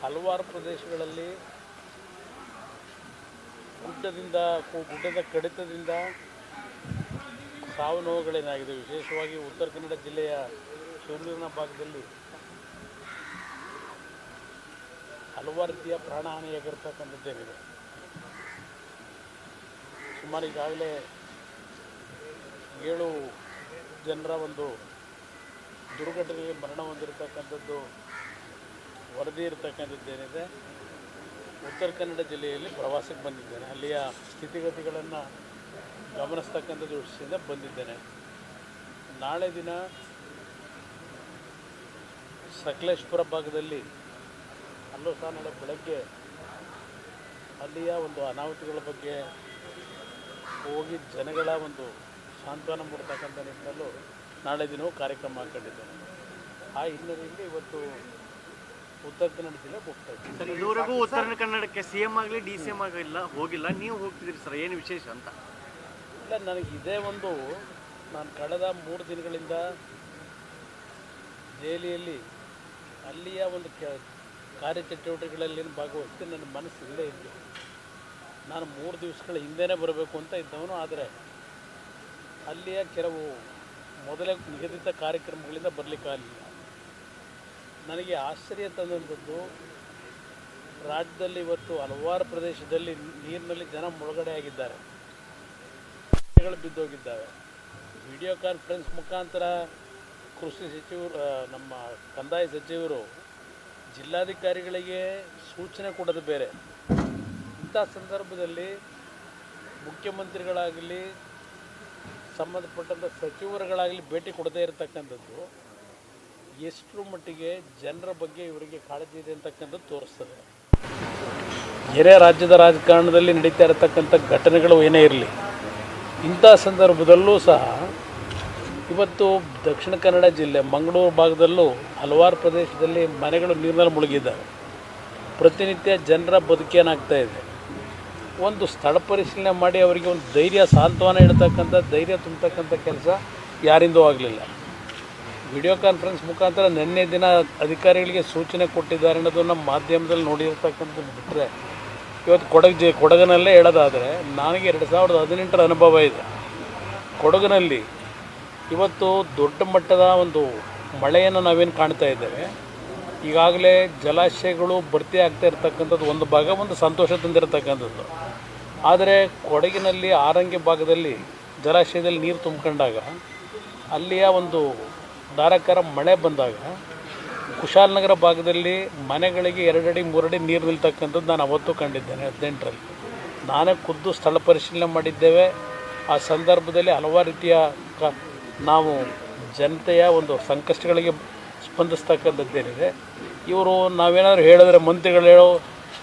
ಹಲವಾರು ಪ್ರದೇಶಗಳಲ್ಲಿ ಗುಡ್ಡದಿಂದ, ಗುಡ್ಡದ ಕಡಿತದಿಂದ ಸಾವು ನೋವುಗಳೇನಾಗಿದೆ? ವಿಶೇಷವಾಗಿ ಉತ್ತರ ಕನ್ನಡ ಜಿಲ್ಲೆಯ ಶಿವಮೊಗ್ಗನ ಭಾಗದಲ್ಲಿ ಹಲವಾರು ರೀತಿಯ ಪ್ರಾಣಹಾನಿಯಾಗಿರ್ತಕ್ಕಂಥದ್ದೇನಿದೆ ಸುಮಾರು ಈಗಾಗಲೇ ಏಳು ಜನರ ಒಂದು ದುರ್ಘಟನೆಗೆ ಮರಣ ಹೊಂದಿರತಕ್ಕಂಥದ್ದು ವರದಿ ಇರತಕ್ಕಂಥದ್ದೇನಿದೆ? ಉತ್ತರ ಕನ್ನಡ ಜಿಲ್ಲೆಯಲ್ಲಿ ಪ್ರವಾಸಕ್ಕೆ ಬಂದಿದ್ದೇನೆ. ಅಲ್ಲಿಯ ಸ್ಥಿತಿಗತಿಗಳನ್ನು ಗಮನಿಸ್ತಕ್ಕಂಥ ದೃಷ್ಟಿಯಿಂದ ಬಂದಿದ್ದೇನೆ. ನಾಳೆ ದಿನ ಸಕಲೇಶ್ಪುರ ಭಾಗದಲ್ಲಿ ಅಲ್ಲೂ ಸಹ ನಾಳೆ ಬೆಳಗ್ಗೆ ಅಲ್ಲಿಯ ಒಂದು ಅನಾಹುತಗಳ ಬಗ್ಗೆ ಹೋಗಿ ಜನಗಳ ಒಂದು ಸಾಂತ್ವನ ಮೂಡ್ತಕ್ಕಂಥ ನಿಟ್ಟಿನಲ್ಲೂ ನಾಳೆ ದಿನವೂ ಕಾರ್ಯಕ್ರಮ ಹಾಕೊಂಡಿದ್ದೇನೆ ಆ ಹಿನ್ನೆಲೆಯಲ್ಲಿ ಇವತ್ತು ಉತ್ತರ ಕನ್ನಡ ಜಿಲ್ಲೆ ಹೋಗ್ತಾ ಇದ್ದೀನಿ ಸರ್ ಇದುವರೆಗೂ ಉತ್ತರ ಕನ್ನಡಕ್ಕೆ ಸಿ ಎಂ ಆಗಲಿ ಡಿ ಸಿ ಎಂ ಆಗಿಲ್ಲ ಹೋಗಿಲ್ಲ. ನೀವು ಹೋಗ್ತಿದ್ದೀರಿ ಸರ್ ಏನು ವಿಶೇಷ ಅಂತ? ಇಲ್ಲ ನನಗೆ ಇದೇ ಒಂದು ನಾನು ಕಳೆದ ಮೂರು ದಿನಗಳಿಂದ ದೆಹಲಿಯಲ್ಲಿ ಅಲ್ಲಿಯ ಒಂದು ಕಾರ್ಯಚಟುವಟಿಕೆಗಳಲ್ಲಿ ಭಾಗವಹಿಸಿ ನನ್ನ ಮನಸ್ಸು ಇಲ್ಲೇ ಇತ್ತು ನಾನು ಮೂರು ದಿವಸಗಳ ಹಿಂದೆನೇ ಬರಬೇಕು ಅಂತ ಇದ್ದವನು ಆದರೆ ಅಲ್ಲಿಯ ಕೆಲವು ಮೊದಲೇ ನಿಗದಿತ ಕಾರ್ಯಕ್ರಮಗಳಿಂದ ಬರಲಿಕ್ಕಾಗಲಿಲ್ಲ ನನಗೆ ಆಶ್ಚರ್ಯ ತಂದಂಥದ್ದು, ರಾಜ್ಯದಲ್ಲಿ ಇವತ್ತು ಹಲವಾರು ಪ್ರದೇಶದಲ್ಲಿ ನೀರಿನಲ್ಲಿ ಜನ ಮುಳುಗಡೆ ಆಗಿದ್ದಾರೆ. ಬಿದ್ದೋಗಿದ್ದಾವೆ. ವಿಡಿಯೋ ಕಾನ್ಫರೆನ್ಸ್ ಮುಖಾಂತರ ಕೃಷಿ ಸಚಿವರು ನಮ್ಮ ಕಂದಾಯ ಸಚಿವರು, ಜಿಲ್ಲಾಧಿಕಾರಿಗಳಿಗೆ ಸೂಚನೆ ಕೊಡೋದು ಬೇರೆ. ಇಂಥ ಸಂದರ್ಭದಲ್ಲಿ ಮುಖ್ಯಮಂತ್ರಿಗಳಾಗಲಿ, ಸಂಬಂಧಪಟ್ಟಂಥ ಸಚಿವರುಗಳಾಗಲಿ ಭೇಟಿ ಕೊಡದೇ ಇರತಕ್ಕಂಥದ್ದು. ಎಷ್ಟರ ಮಟ್ಟಿಗೆ ಜನರ ಬಗ್ಗೆ ಇವರಿಗೆ ಕಾಳಜಿ ಇದೆ ಅಂತಕ್ಕಂಥದ್ದು ತೋರಿಸ್ತದೆ. ಬೇರೆ ರಾಜ್ಯದ ರಾಜಕಾರಣದಲ್ಲಿ ನಡೀತಾ ಇರತಕ್ಕಂಥ ಘಟನೆಗಳು ಏನೇ ಇರಲಿ, ಇಂಥ ಸಂದರ್ಭದಲ್ಲೂ ಸಹ ಇವತ್ತು ದಕ್ಷಿಣ ಕನ್ನಡ ಜಿಲ್ಲೆ ಮಂಗಳೂರು ಭಾಗದಲ್ಲೂ ಹಲವಾರು ಪ್ರದೇಶದಲ್ಲಿ ಮನೆಗಳು ನೀರಿನಲ್ಲಿ ಮುಳುಗಿದ್ದಾವೆ. ಪ್ರತಿನಿತ್ಯ ಜನರ ಬದುಕೇನಾಗ್ತಾ ಇದೆ? ಒಂದು ಸ್ಥಳ ಪರಿಶೀಲನೆ ಮಾಡಿ ಅವರಿಗೆ ಒಂದು ಧೈರ್ಯ, ಸಾಂತ್ವನ ಹೇಳ್ತಕ್ಕಂಥ, ಧೈರ್ಯ ತುಂಬತಕ್ಕಂಥ ಕೆಲಸ ಯಾರಿಂದೂ ಆಗಲಿಲ್ಲ. ವಿಡಿಯೋ ಕಾನ್ಫರೆನ್ಸ್ ಮುಖಾಂತರ ನಿನ್ನೆ ದಿನ ಅಧಿಕಾರಿಗಳಿಗೆ ಸೂಚನೆ ಕೊಟ್ಟಿದ್ದಾರೆ ಅನ್ನೋದನ್ನು ಮಾಧ್ಯಮದಲ್ಲಿ ನೋಡಿರ್ತಕ್ಕಂಥದ್ದು ಬಿಟ್ಟರೆ ಇವತ್ತು ಕೊಡಗು ಜಿ ಕೊಡಗಿನಲ್ಲೇ ಹೇಳೋದಾದರೆ ನನಗೆ ಎರಡು ಸಾವಿರದ ಹದಿನೆಂಟರ ಅನುಭವ ಇದೆ. ಕೊಡಗಿನಲ್ಲಿ ಇವತ್ತು ದೊಡ್ಡ ಮಟ್ಟದ ಒಂದು ಮಳೆಯನ್ನು ನಾವೇನು ಕಾಣ್ತಾ ಇದ್ದೇವೆ. ಈಗಾಗಲೇ ಜಲಾಶಯಗಳು ಭರ್ತಿ ಆಗ್ತಾ ಇರ್ತಕ್ಕಂಥದ್ದು ಒಂದು ಭಾಗ ಒಂದು ಸಂತೋಷ ತಂದಿರತಕ್ಕಂಥದ್ದು. ಆದರೆ ಕೊಡಗಿನಲ್ಲಿ ಆರಂಗಿ ಭಾಗದಲ್ಲಿ ಜಲಾಶಯದಲ್ಲಿ ನೀರು ತುಂಬಿಕೊಂಡಾಗ ಅಲ್ಲಿಯ ಒಂದು ಧಾರಾಕಾರ ಮಳೆ ಬಂದಾಗ ಕುಶಾಲನಗರ ಭಾಗದಲ್ಲಿ ಮನೆಗಳಿಗೆ ಎರಡಡಿ, ಮೂರಡಿ ನೀರು ನಿಲ್ತಕ್ಕಂಥದ್ದು ನಾನು ಅವತ್ತು ಕಂಡಿದ್ದೇನೆ ಹದಿನೆಂಟರಲ್ಲಿ. ನಾನೇ ಖುದ್ದು ಸ್ಥಳ ಪರಿಶೀಲನೆ ಮಾಡಿದ್ದೇವೆ. ಆ ಸಂದರ್ಭದಲ್ಲಿ ಹಲವಾರು ರೀತಿಯ ಕ, ನಾವು ಜನತೆಯ ಒಂದು ಸಂಕಷ್ಟಗಳಿಗೆ ಸ್ಪಂದಿಸ್ತಕ್ಕಂಥದ್ದೇನಿದೆ. ಇವರು ನಾವೇನಾದರೂ ಹೇಳಿದ್ರೆ ಮಂತ್ರಿಗಳು ಹೇಳೋ,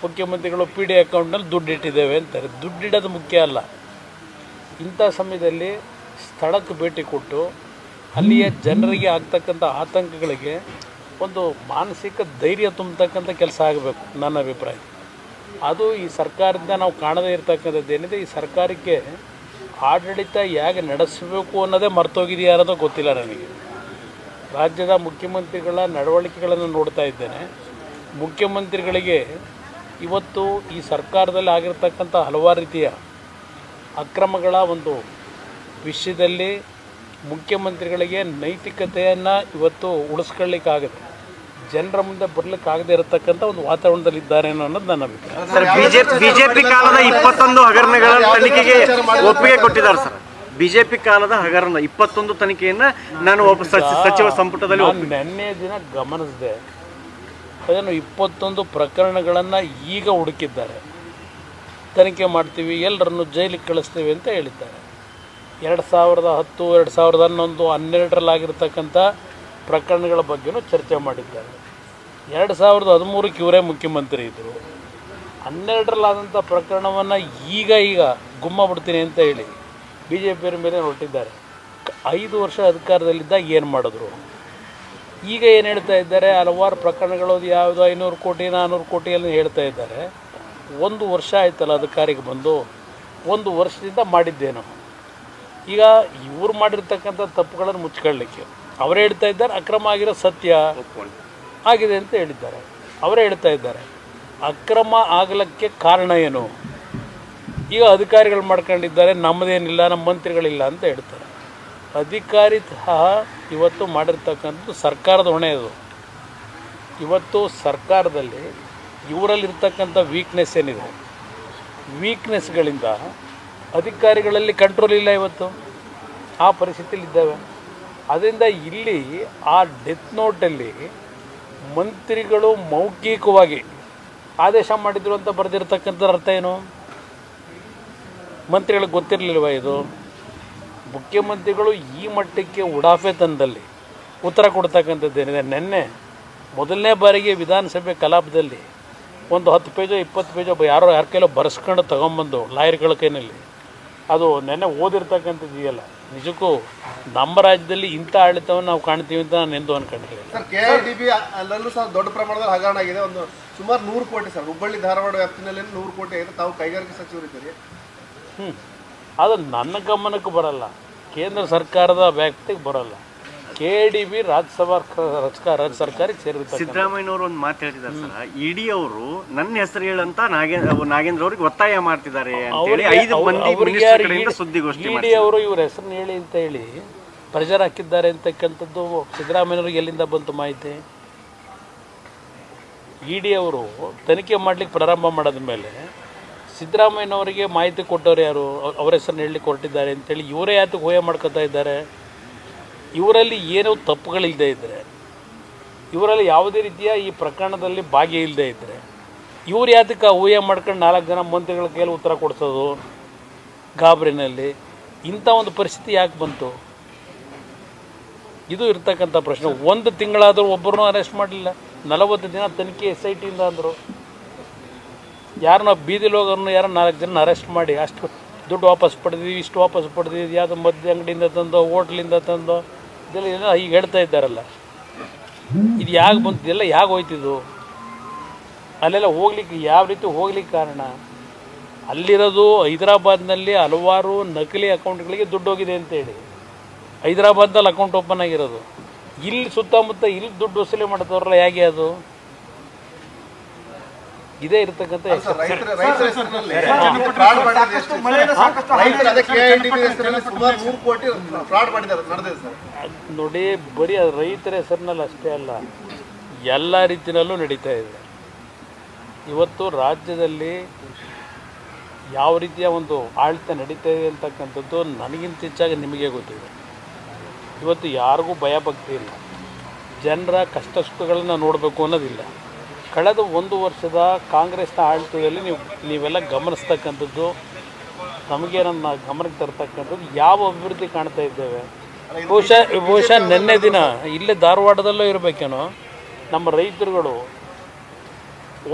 ಮುಖ್ಯಮಂತ್ರಿಗಳು ಪಿ ಡಿ ಅಕೌಂಟ್ನಲ್ಲಿ ದುಡ್ಡು ಇಟ್ಟಿದ್ದೇವೆ ಅಂತಾರೆ. ದುಡ್ಡಿಡೋದು ಮುಖ್ಯ ಅಲ್ಲ. ಇಂಥ ಸಮಯದಲ್ಲಿ ಸ್ಥಳಕ್ಕೆ ಭೇಟಿ ಕೊಟ್ಟು ಅಲ್ಲಿಯ ಜನರಿಗೆ ಆಗ್ತಕ್ಕಂಥ ಆತಂಕಗಳಿಗೆ ಒಂದು ಮಾನಸಿಕ ಧೈರ್ಯ ತುಂಬತಕ್ಕಂಥ ಕೆಲಸ ಆಗಬೇಕು, ನನ್ನ ಅಭಿಪ್ರಾಯ. ಅದು ಈ ಸರ್ಕಾರದಿಂದ ನಾವು ಕಾಣದೇ ಇರತಕ್ಕಂಥದ್ದು ಏನಿದೆ, ಈ ಸರ್ಕಾರಕ್ಕೆ ಆಡಳಿತ ಹೇಗೆ ನಡೆಸಬೇಕು ಅನ್ನೋದೇ ಮರ್ತೋಗಿದೆಯಾ ಅನ್ನೋದು ಗೊತ್ತಿಲ್ಲ ನನಗೆ. ರಾಜ್ಯದ ಮುಖ್ಯಮಂತ್ರಿಗಳ ನಡವಳಿಕೆಗಳನ್ನು ನೋಡ್ತಾ ಇದ್ದೇನೆ. ಮುಖ್ಯಮಂತ್ರಿಗಳಿಗೆ ಇವತ್ತು ಈ ಸರ್ಕಾರದಲ್ಲಿ ಆಗಿರ್ತಕ್ಕಂಥ ಹಲವಾರು ರೀತಿಯ ಅಕ್ರಮಗಳ ಒಂದು ವಿಷಯದಲ್ಲಿ ಮುಖ್ಯಮಂತ್ರಿಗಳಿಗೆ ನೈತಿಕತೆಯನ್ನು ಇವತ್ತು ಉಳಿಸ್ಕೊಳ್ಳಿಕ್ಕಾಗುತ್ತೆ. ಜನರ ಮುಂದೆ ಬರಲಿಕ್ಕಾಗದೇ ಇರತಕ್ಕಂಥ ಒಂದು ವಾತಾವರಣದಲ್ಲಿ ಇದ್ದಾರೆ ಅನ್ನೋದು ನನ್ನ ಅಭಿಪ್ರಾಯ. ಸರ್ ಬಿಜೆಪಿ ಕಾಲದ ಇಪ್ಪತ್ತೊಂದು ಹಗರಣಗಳ ತನಿಖೆಗೆ ಒಪ್ಪಿಗೆ ಕೊಟ್ಟಿದ್ದಾರೆ ಸರ್. ಬಿಜೆಪಿ ಕಾಲದ ಹಗರಣ ಇಪ್ಪತ್ತೊಂದು ತನಿಖೆಯನ್ನ ನಾನು ಒಬ್ಬ ಸಚಿವ ಸಂಪುಟದಲ್ಲಿ ನಾನು ನಿನ್ನೆ ದಿನ ಗಮನಿಸಿದೆ. ಅದನ್ನು ಇಪ್ಪತ್ತೊಂದು ಪ್ರಕರಣಗಳನ್ನು ಈಗ ಹುಡುಕಿದ್ದಾರೆ. ತನಿಖೆ ಮಾಡ್ತೀವಿ ಎಲ್ಲರನ್ನು ಜೈಲಿಗೆ ಕಳಿಸ್ತೀವಿ ಅಂತ ಹೇಳಿದ್ದಾರೆ. ಎರಡು ಸಾವಿರದ ಹತ್ತು, ಎರಡು ಸಾವಿರದ ಹನ್ನೊಂದು ಹನ್ನೆರಡರಲ್ಲಾಗಿರ್ತಕ್ಕಂಥ ಪ್ರಕರಣಗಳ ಬಗ್ಗೆಯೂ ಚರ್ಚೆ ಮಾಡಿದ್ದಾರೆ. ಎರಡು ಸಾವಿರದ ಹದಿಮೂರಕ್ಕೆ ಇವರೇ ಮುಖ್ಯಮಂತ್ರಿ ಇದ್ದರು ಹನ್ನೆರಡರಲ್ಲಾದಂಥ ಪ್ರಕರಣವನ್ನು ಈಗ ಈಗ ಗುಮ್ಮ ಬಿಡ್ತೀನಿ ಅಂತ ಹೇಳಿ ಬಿ ಜೆ ಪಿಯವ್ರ ಮೇಲೆ ಹೊರಟಿದ್ದಾರೆ. ಐದು ವರ್ಷ ಅಧಿಕಾರದಲ್ಲಿದ್ದಾಗ ಏನು ಮಾಡಿದ್ರು? ಈಗ ಏನು ಹೇಳ್ತಾ ಇದ್ದಾರೆ? ಹಲವಾರು ಪ್ರಕರಣಗಳು ಯಾವುದು? ಐನೂರು ಕೋಟಿ ನಾನ್ನೂರು ಕೋಟಿ ಎಲ್ಲ ಹೇಳ್ತಾ ಇದ್ದಾರೆ. ಒಂದು ವರ್ಷ ಆಯ್ತಲ್ಲ ಅಧಿಕಾರಿಗೆ ಬಂದು? ಒಂದು ವರ್ಷದಿಂದ ಮಾಡಿದ್ದೇನು? ಈಗ ಇವ್ರು ಮಾಡಿರ್ತಕ್ಕಂಥ ತಪ್ಪುಗಳನ್ನು ಮುಚ್ಕೊಳ್ಳಿಕ್ಕೆ. ಅವರೇ ಹೇಳ್ತಾ ಇದ್ದಾರೆ, ಅಕ್ರಮ ಆಗಿರೋ ಸತ್ಯ ಆಗಿದೆ ಅಂತ ಹೇಳಿದ್ದಾರೆ. ಅವರೇ ಹೇಳ್ತಾ ಇದ್ದಾರೆ, ಅಕ್ರಮ ಆಗಲಿಕ್ಕೆ ಕಾರಣ ಏನು? ಈಗ ಅಧಿಕಾರಿಗಳು ಮಾಡ್ಕೊಂಡಿದ್ದಾರೆ, ನಮ್ಮದೇನಿಲ್ಲ, ನಮ್ಮ ಮಂತ್ರಿಗಳಿಲ್ಲ ಅಂತ ಹೇಳ್ತಾರೆ. ಅಧಿಕಾರಿ ಸಹ ಇವತ್ತು ಮಾಡಿರ್ತಕ್ಕಂಥದ್ದು ಸರ್ಕಾರದ ಹೊಣೆ ಅದು. ಇವತ್ತು ಸರ್ಕಾರದಲ್ಲಿ ಇವರಲ್ಲಿರ್ತಕ್ಕಂಥ ವೀಕ್ನೆಸ್ ಏನಿದೆ? ವೀಕ್ನೆಸ್ಗಳಿಂದ ಅಧಿಕಾರಿಗಳಲ್ಲಿ ಕಂಟ್ರೋಲ್ ಇಲ್ಲ ಇವತ್ತು. ಆ ಪರಿಸ್ಥಿತಿಯಲ್ಲಿ ಇದ್ದಾವೆ ಅದರಿಂದ ಇಲ್ಲಿ ಆ ಡೆತ್ ನೋಟಲ್ಲಿ ಮಂತ್ರಿಗಳು ಮೌಖಿಕವಾಗಿ ಆದೇಶ ಮಾಡಿದ್ರು ಅಂತ ಬರೆದಿರ್ತಕ್ಕಂಥ ಅರ್ಥ ಏನು? ಮಂತ್ರಿಗಳಿಗೆ ಗೊತ್ತಿರಲಿಲ್ವ ಇದು? ಮುಖ್ಯಮಂತ್ರಿಗಳು ಈ ಮಟ್ಟಕ್ಕೆ ಉಡಾಫೆ ತಂದಲ್ಲಿ ಉತ್ತರ ಕೊಡ್ತಕ್ಕಂಥದ್ದೇನಿದೆ ನಿನ್ನೆ ಮೊದಲನೇ ಬಾರಿಗೆ ವಿಧಾನಸಭೆ ಕಲಾಪದಲ್ಲಿ ಒಂದು ಹತ್ತು ಪೇಜೋ ಇಪ್ಪತ್ತು ಪೇಜೋ ಯಾರೋ ಯಾರ ಕೈಲೋ ಬರೆಸ್ಕೊಂಡು ತಗೊಂಬಂದು ಲಾಯರ್ಗಳ ಕೈನಲ್ಲಿ ಅದು ನೆನ್ನೆ ಓದಿರ್ತಕ್ಕಂಥದ್ದು ಇದೆಯಲ್ಲ. ನಿಜಕ್ಕೂ ನಮ್ಮ ರಾಜ್ಯದಲ್ಲಿ ಇಂಥ ಆಡಳಿತವನ್ನು ನಾವು ಕಾಣ್ತೀವಿ ಅಂತ ನಾನು ಎಂದು ಅನ್ಕೊಂಡಿದ್ದೀನಿ. Sir K R D B ಅಲ್ಲೂ ಸಹ ದೊಡ್ಡ ಪ್ರಮಾಣದಲ್ಲಿ ಹಗರಣ ಆಗಿದೆ. ಒಂದು ಸುಮಾರು ನೂರು ಕೋಟಿ ಸರ್. ಹುಬ್ಬಳ್ಳಿ ಧಾರವಾಡ ವ್ಯಾಪ್ತಿನಲ್ಲಿ ನೂರು ಕೋಟಿ ಆಗಿದೆ. ತಾವು ಕೈಗಾರಿಕೆ ಸಚಿವರಿದ್ದೀರಿ ಹ್ಞೂ ಅದು ನನ್ನ ಗಮನಕ್ಕೆ ಬರಲ್ಲ. ಕೇಂದ್ರ ಸರ್ಕಾರದ ವ್ಯಾಪ್ತಿಗೆ ಬರಲ್ಲ. ಕೆ ಡಿ ಬಿ ರಾಜ್ಯಸಭಾ ರಾಜ್ಯ ಸರ್ಕಾರ ಸಿದ್ದರಾಮಯ್ಯವರು ಸಿದ್ದರಾಮಯ್ಯನವರು ಒಂದು ಮಾತು ಹೇಳ್ತಿದ್ದಾರೆ ಸರ್. ಇಡಿ ಅವರು ನನ್ನ ಹೆಸರು ಹೇಳಂತ ನಾಗೇಂದ್ರ ನಾಗೇಂದ್ರ ಅವ್ರಿಗೆ ಒತ್ತಾಯ ಮಾಡ್ತಿದ್ದಾರೆ ಸುದ್ದಿಗೋಷ್ಠಿ ಇಡಿ ಅವರು ಇವ್ರ ಹೆಸರನ್ನ ಹೇಳಿ ಅಂತ ಹೇಳಿ ಪ್ರೆಷರ್ ಹಾಕಿದ್ದಾರೆ ಅಂತಕ್ಕಂಥದ್ದು ಸಿದ್ದರಾಮಯ್ಯವ್ರಿಗೆ ಎಲ್ಲಿಂದ ಬಂತು ಮಾಹಿತಿ? ಇಡಿ ಡಿ ಅವರು ತನಿಖೆ ಮಾಡ್ಲಿಕ್ಕೆ ಪ್ರಾರಂಭ ಮಾಡಿದ ಮೇಲೆ ಸಿದ್ದರಾಮಯ್ಯನವರಿಗೆ ಮಾಹಿತಿ ಕೊಟ್ಟವ್ರು ಯಾರು? ಅವರ ಅವ್ರ ಹೆಸರನ್ನ ಹೇಳಲಿಕ್ಕೆ ಹೊರಟಿದ್ದಾರೆ ಅಂತೇಳಿ ಇವರೇ ಯಾತಕ್ಕೆ ಹೋಯ ಮಾಡ್ಕೋತಾ ಇದ್ದಾರೆ? ಇವರಲ್ಲಿ ಏನೋ ತಪ್ಪುಗಳಿಲ್ಲದೆ ಇದ್ದರೆ ಇವರಲ್ಲಿ ಯಾವುದೇ ರೀತಿಯ ಈ ಪ್ರಕರಣದಲ್ಲಿ ಭಾಗಿ ಇಲ್ಲದೆ ಇದ್ದರೆ ಇವ್ರು ಯಾತಕ್ಕೆ ಊಹೆ ಮಾಡ್ಕೊಂಡು ನಾಲ್ಕು ಜನ ಮಂತ್ರಿಗಳ ಕೈಯಲ್ಲಿ ಉತ್ತರ ಕೊಡ್ಸೋದು ಗಾಬರಿನಲ್ಲಿ, ಇಂಥ ಒಂದು ಪರಿಸ್ಥಿತಿ ಯಾಕೆ ಬಂತು? ಇದು ಇರ್ತಕ್ಕಂಥ ಪ್ರಶ್ನೆ. ಒಂದು ತಿಂಗಳಾದರೂ ಒಬ್ಬರನ್ನೂ ಅರೆಸ್ಟ್ ಮಾಡಲಿಲ್ಲ. ನಲವತ್ತು ದಿನ ತನಿಖೆ ಎಸ್ ಐ ಟಿಯಿಂದ ಅಂದರು. ಯಾರನ್ನ ಬೀದಿಲಿ ಹೋಗೋರನ್ನು ಯಾರೋ ನಾಲ್ಕು ಜನ ಅರೆಸ್ಟ್ ಮಾಡಿ, ಅಷ್ಟು ದುಡ್ಡು ವಾಪಸ್ ಪಡೆದಿದ್ವಿ, ಇಷ್ಟು ವಾಪಸ್ ಪಡೆದಿದ್ವಿ ಯಾವುದೋ ಮದ್ಯ ಅಂಗಡಿಯಿಂದ ತಂದೋ, ಹೋಟ್ಲಿಂದ ತಂದೋ ಇದೆಲ್ಲ ಏನೋ ಈಗ ಹೇಳ್ತಾ ಇದ್ದಾರಲ್ಲ. ಇದು ಯಾಕೆ ಬಂತು? ಇದೆಲ್ಲ ಯಾಕೆ ಹೋಯ್ತಿದ್ದು? ಅಲ್ಲೆಲ್ಲ ಹೋಗ್ಲಿಕ್ಕೆ ಯಾವ ರೀತಿ ಹೋಗ್ಲಿಕ್ಕೆ ಕಾರಣ? ಅಲ್ಲಿರೋದು ಹೈದರಾಬಾದ್ನಲ್ಲಿ ಹಲವಾರು ನಕಲಿ ಅಕೌಂಟ್ಗಳಿಗೆ ದುಡ್ಡು ಹೋಗಿದೆ ಅಂತೇಳಿ ಹೈದರಾಬಾದ್ನಲ್ಲಿ ಅಕೌಂಟ್ ಓಪನ್ ಆಗಿರೋದು. ಇಲ್ಲಿ ಸುತ್ತಮುತ್ತ ಇಲ್ಲಿ ದುಡ್ಡು ವಸೂಲಿ ಮಾಡ್ತವ್ರಲ್ಲ ಹೇಗೆ ಅದು? ಇದೇ ಇರತಕ್ಕಂಥ ನೋಡಿ ಬರೀ ರೈತರ ಹೆಸರಿನಲ್ಲಿ ಅಷ್ಟೇ ಅಲ್ಲ ಎಲ್ಲ ರೀತಿಯಲ್ಲೂ ನಡೀತಾ ಇದೆ. ಇವತ್ತು ರಾಜ್ಯದಲ್ಲಿ ಯಾವ ರೀತಿಯ ಒಂದು ಆಡಳಿತ ನಡೀತಾ ಇದೆ ಅಂತಕ್ಕಂಥದ್ದು ನನಗಿಂತ ಹೆಚ್ಚಾಗಿ ನಿಮಗೆ ಗೊತ್ತಿದೆ. ಇವತ್ತು ಯಾರಿಗೂ ಭಯಭಕ್ತಿ ಇಲ್ಲ. ಜನರ ಕಷ್ಟ ಸುಖಗಳನ್ನು ನೋಡಬೇಕು ಅನ್ನೋದಿಲ್ಲ. ಕಳೆದ ಒಂದು ವರ್ಷದ ಕಾಂಗ್ರೆಸ್ನ ಆಡಳಿತದಲ್ಲಿ ನೀವು ನೀವೆಲ್ಲ ಗಮನಿಸ್ತಕ್ಕಂಥದ್ದು ನಮಗೆ ನನ್ನ ಗಮನಕ್ಕೆ ತರ್ತಕ್ಕಂಥದ್ದು ಯಾವ ಅಭಿವೃದ್ಧಿ ಕಾಣ್ತಾ ಇದ್ದೇವೆ? ಬಹುಶಃ ಬಹುಶಃ ನಿನ್ನೆ ದಿನ ಇಲ್ಲೇ ಧಾರವಾಡದಲ್ಲೂ ಇರಬೇಕೇನೋ? ನಮ್ಮ ರೈತರುಗಳು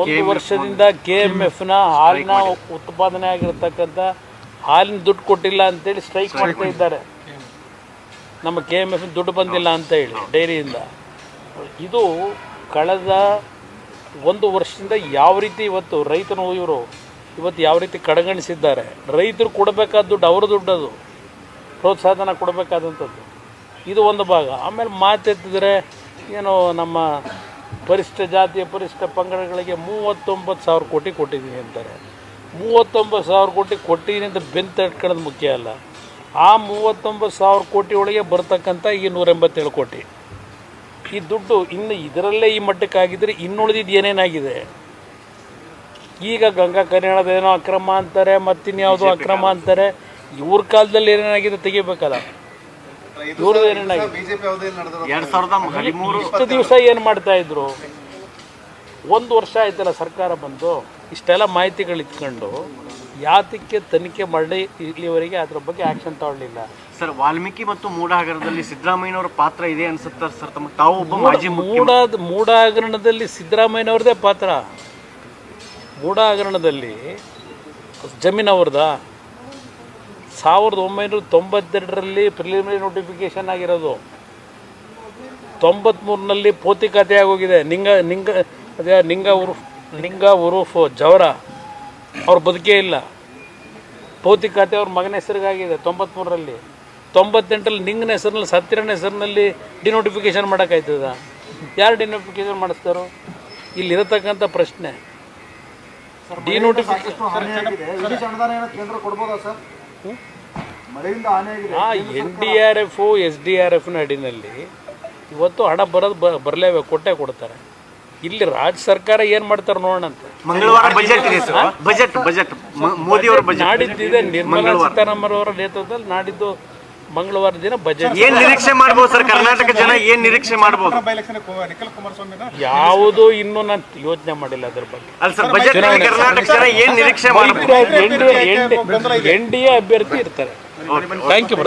ಒಂದು ವರ್ಷದಿಂದ ಕೆ ಎಂ ಎಫ್ನ ಹಾಲಿನ ಉತ್ಪಾದನೆ ಆಗಿರ್ತಕ್ಕಂಥ ಹಾಲಿನ ದುಡ್ಡು ಕೊಟ್ಟಿಲ್ಲ ಅಂತೇಳಿ ಸ್ಟ್ರೈಕ್ ಮಾಡ್ತಾ ಇದ್ದಾರೆ. ನಮ್ಮ ಕೆ ಎಂ ಎಫ್ ದುಡ್ಡು ಬಂದಿಲ್ಲ ಅಂತ ಹೇಳಿ ಡೈರಿಯಿಂದ. ಇದು ಕಳೆದ ಒಂದು ವರ್ಷದಿಂದ ಯಾವ ರೀತಿ ಇವತ್ತು ರೈತನು ಇವರು ಇವತ್ತು ಯಾವ ರೀತಿ ಕಡೆಗಣಿಸಿದ್ದಾರೆ? ರೈತರು ಕೊಡಬೇಕಾದ ದುಡ್ಡು ಅವ್ರ ದುಡ್ಡು ಅದು ಪ್ರೋತ್ಸಾಹನ ಕೊಡಬೇಕಾದಂಥದ್ದು. ಇದು ಒಂದು ಭಾಗ. ಆಮೇಲೆ ಮಾತೆತ್ತಿದ್ರೆ ಏನು ನಮ್ಮ ಪರಿಷ್ಠ ಜಾತಿಯ ಪರಿಷ್ಠ ಪಂಗಡಗಳಿಗೆ ಮೂವತ್ತೊಂಬತ್ತು ಸಾವಿರ ಕೋಟಿ ಕೊಟ್ಟಿದ್ದೀನಿ ಅಂತಾರೆ. ಮೂವತ್ತೊಂಬತ್ತು ಸಾವಿರ ಕೋಟಿ ಕೊಟ್ಟಿದ್ದೀನಿ ಅಂತ ಬೆನ್ನು ಮುಖ್ಯ ಅಲ್ಲ. ಆ ಮೂವತ್ತೊಂಬತ್ತು ಸಾವಿರ ಕೋಟಿ ಒಳಗೆ ಬರ್ತಕ್ಕಂಥ ಈ ನೂರ ಎಂಬತ್ತೇಳು ಕೋಟಿ. ಈ ದುಡ್ಡು ಇನ್ನು ಇದರಲ್ಲೇ ಈ ಮಟ್ಟಕ್ಕೆ ಆಗಿದ್ರೆ ಇನ್ನುಳಿದಿದ್ದು ಏನೇನಾಗಿದೆ? ಈಗ ಗಂಗಾ ಕಲ್ಯಾಣದೇನೋ ಅಕ್ರಮ ಅಂತಾರೆ ಮತ್ತಿನ್ಯಾವುದೋ ಅಕ್ರಮ ಅಂತಾರೆ. ಇವ್ರ ಕಾಲದಲ್ಲಿ ಏನೇನಾಗಿದೆ ತೆಗಿಬೇಕಲ್ಲ? ಇವ್ರದ್ದು ಏನೇನಾಗಿದೆ? ಇಷ್ಟು ದಿವಸ ಏನು ಮಾಡ್ತಾ ಇದ್ರು? ಒಂದು ವರ್ಷ ಆಯ್ತಲ್ಲ ಸರ್ಕಾರ ಬಂದು? ಇಷ್ಟೆಲ್ಲ ಮಾಹಿತಿಗಳು ಇಟ್ಕೊಂಡು ಯಾತಕ್ಕೆ ತನಿಖೆ ಮಾಡಿ ಇಲ್ಲಿವರೆಗೆ ಅದ್ರ ಬಗ್ಗೆ ಆಕ್ಷನ್ ತಗೊಳ್ಳಿಲ್ಲ. ಸರ್ ವಾಲ್ಮೀಕಿ ಮತ್ತು ಮೂಡ ಹಗರದಲ್ಲಿ ಸಿದ್ದರಾಮಯ್ಯನವರ ಪಾತ್ರ ಇದೆ ಅನ್ಸುತ್ತೆ ಸರ್? ತಮ್ಮ ತಾವು ಒಬ್ಬ ಮಾಜಿ ಮೂಡಾದ ಮೂಡ ಮೂಡ ಹಗರಣದಲ್ಲಿ ಸಿದ್ದರಾಮಯ್ಯನವ್ರದ್ದೇ ಪಾತ್ರ. ಮೂಡ ಹಗರಣದಲ್ಲಿ ಜಮೀನ್ ಅವ್ರದ ಸಾವಿರದ ಒಂಬೈನೂರ ತೊಂಬತ್ತೆರಡರಲ್ಲಿ ಪ್ರಿಲಿಮಿನರಿ ನೋಟಿಫಿಕೇಶನ್ ಆಗಿರೋದು. ತೊಂಬತ್ತ್ಮೂರಿನಲ್ಲಿ ಪೋತಿ ಖಾತೆ ಆಗೋಗಿದೆ. ನಿಂಗ ನಿಂಗ ಅದೇ ನಿಂಗ ಉರುಫ್ ನಿಂಗ ಉರುಫು ಜವರ ಅವ್ರ ಬದುಕೇ ಇಲ್ಲ. ಭೌತಿಕತೆ ಖಾತೆ ಅವ್ರ ಮಗನ ಹೆಸರಿಗಾಗಿದೆ ತೊಂಬತ್ತ್ಮೂರರಲ್ಲಿ ತೊಂಬತ್ತೆಂಟರಲ್ಲಿ ನಿಂಗನ ಹೆಸರಿನಲ್ಲಿ ಸತ್ತಿರನ ಹೆಸರಿನಲ್ಲಿ ಡಿನೋಟಿಫಿಕೇಶನ್ ಮಾಡೋಕ್ಕಾಯ್ತದ? ಯಾರು ಡಿನೋಟಿಫಿಕೇಶನ್ ಮಾಡಿಸ್ತಾರೋ? ಇಲ್ಲಿರತಕ್ಕಂಥ ಪ್ರಶ್ನೆ. Denotification N D R F S D R ಎಫ್ನ ಅಡಿನಲ್ಲಿ ಇವತ್ತು ಹಣ ಬರೋದು ಬ ಬರಲೇಬೇಕು ಕೊಟ್ಟೆ ಕೊಡ್ತಾರೆ. ಇಲ್ಲಿ ರಾಜ್ಯ ಸರ್ಕಾರ ಏನು ಮಾಡ್ತಾರೆ ನೋಡೋಣ ಅಂತ. ಮಂಗಳವಾರ ಬಜೆಟ್ ಇದೆ ಸರ್ ಬಜೆಟ್ ಬಜೆಟ್ ಮೋದಿ ಅವರ ಬಜೆಟ್ ನಾಡಿದ್ದಿದೆ ನಿರ್ಮಲಾ ಸೀತಾರಾಮನ್ ಅವರ ನೇತೃತ್ವದಲ್ಲಿ ನಾಡಿದ್ದು ಮಂಗಳವಾರ ದಿನ ಬಜೆಟ್ ಏನ್ ನಿರೀಕ್ಷೆ ಮಾಡಬಹುದು ಸರ್ ಕರ್ನಾಟಕ ಜನ ಏನ್ ನಿರೀಕ್ಷೆ ಮಾಡ್ಬೋದು? ಯಾವುದು ಇನ್ನು ಯಾವುದೂ ಇನ್ನೂ ನಾನು ಯೋಚನೆ ಮಾಡಿಲ್ಲ ಅದ್ರ ಬಗ್ಗೆ. ಅಲ್ಲ ಸರ್ ಬಜೆಟ್ ಕರ್ನಾಟಕ ಜನ ಏನ್ ನಿರೀಕ್ಷೆ ಮಾಡಬಹುದು ಎನ್ ಡಿ ಎ ಅಭ್ಯರ್ಥಿ ಇರ್ತಾರೆ. Thank you